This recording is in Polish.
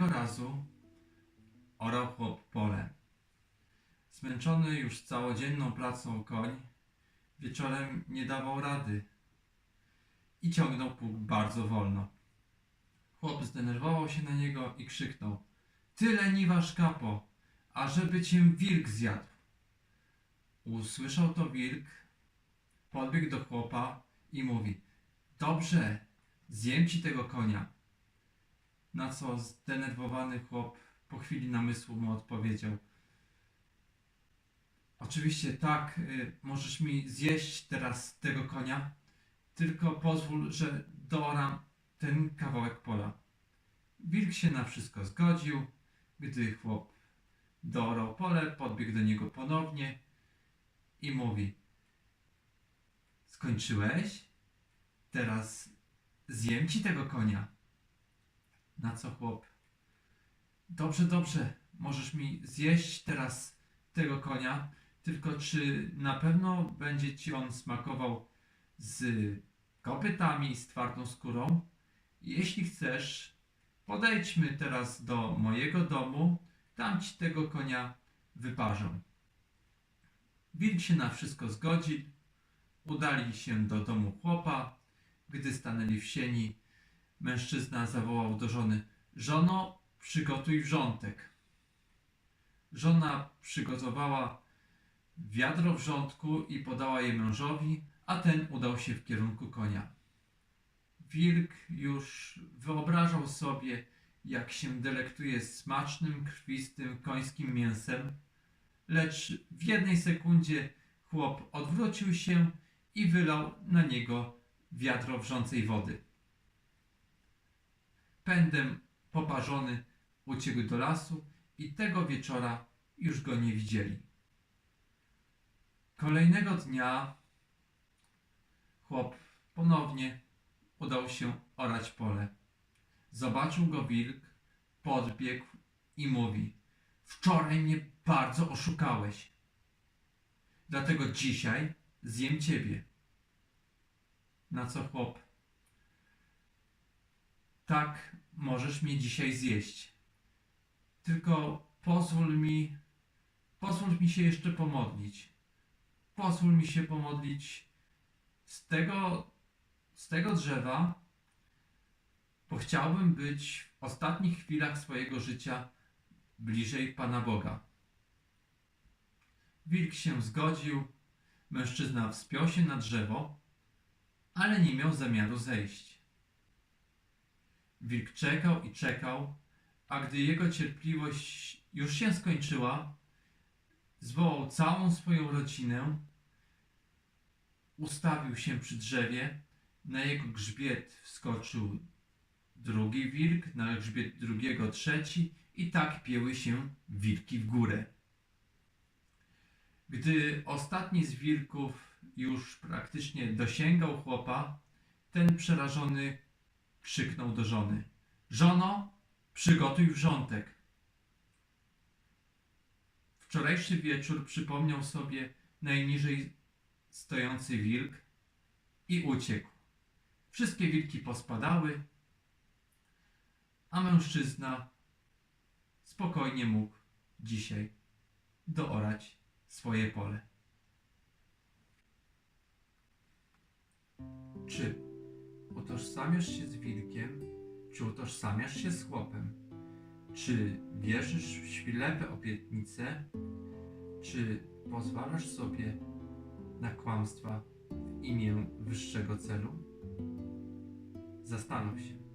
razu orał chłop pole. Zmęczony już całodzienną pracą koń, wieczorem nie dawał rady i ciągnął pług bardzo wolno. Chłop zdenerwował się na niego i krzyknął: Ty leniwa szkapo, ażeby cię wilk zjadł. Usłyszał to wilk, podbiegł do chłopa i mówi: Dobrze, zjem ci tego konia. Na co zdenerwowany chłop po chwili namysłu mu odpowiedział: Oczywiście tak, y, możesz mi zjeść teraz tego konia, tylko pozwól, że dooram ten kawałek pola. Wilk się na wszystko zgodził, gdy chłop doorał pole, podbiegł do niego ponownie i mówi: Skończyłeś? Teraz zjem ci tego konia. Na co chłop? Dobrze, dobrze, możesz mi zjeść teraz tego konia, tylko czy na pewno będzie ci on smakował z kopytami z twardą skórą? Jeśli chcesz, podejdźmy teraz do mojego domu, tam ci tego konia wyparzę. Wilk się na wszystko zgodził, udali się do domu chłopa. Gdy stanęli w sieni, mężczyzna zawołał do żony: Żono, przygotuj wrzątek. Żona przygotowała wiadro wrzątku i podała je mężowi, a ten udał się w kierunku konia. Wilk już wyobrażał sobie, jak się delektuje smacznym, krwistym końskim mięsem, lecz w jednej sekundzie chłop odwrócił się i wylał na niego wiadro wrzącej wody. Pędem poparzony uciekł do lasu i tego wieczora już go nie widzieli. Kolejnego dnia chłop ponownie udał się orać pole. Zobaczył go wilk, podbiegł i mówi: Wczoraj mnie bardzo oszukałeś. Dlatego dzisiaj zjem ciebie. Na co chłop? Tak, możesz mnie dzisiaj zjeść. Tylko pozwól mi, pozwól mi się jeszcze pomodlić. Pozwól mi się pomodlić z tego, z tego drzewa, bo chciałbym być w ostatnich chwilach swojego życia bliżej Pana Boga. Wilk się zgodził, mężczyzna wspiął się na drzewo, ale nie miał zamiaru zejść. Wilk czekał i czekał, a gdy jego cierpliwość już się skończyła, zwołał całą swoją rodzinę, ustawił się przy drzewie, na jego grzbiet wskoczył drugi wilk, na grzbiet drugiego trzeci i tak pieły się wilki w górę. Gdy ostatni z wilków już praktycznie dosięgał chłopa, ten przerażony krzyknął do żony: Żono, przygotuj wrzątek. Wczorajszy wieczór przypomniał sobie najniżej stojący wilk i uciekł. Wszystkie wilki pospadały, a mężczyzna spokojnie mógł dzisiaj doorać swoje pole. Czy utożsamiasz się z wilkiem, czy utożsamiasz się z chłopem? Czy wierzysz w ślepe obietnice, czy pozwalasz sobie na kłamstwa w imię wyższego celu? Zastanów się.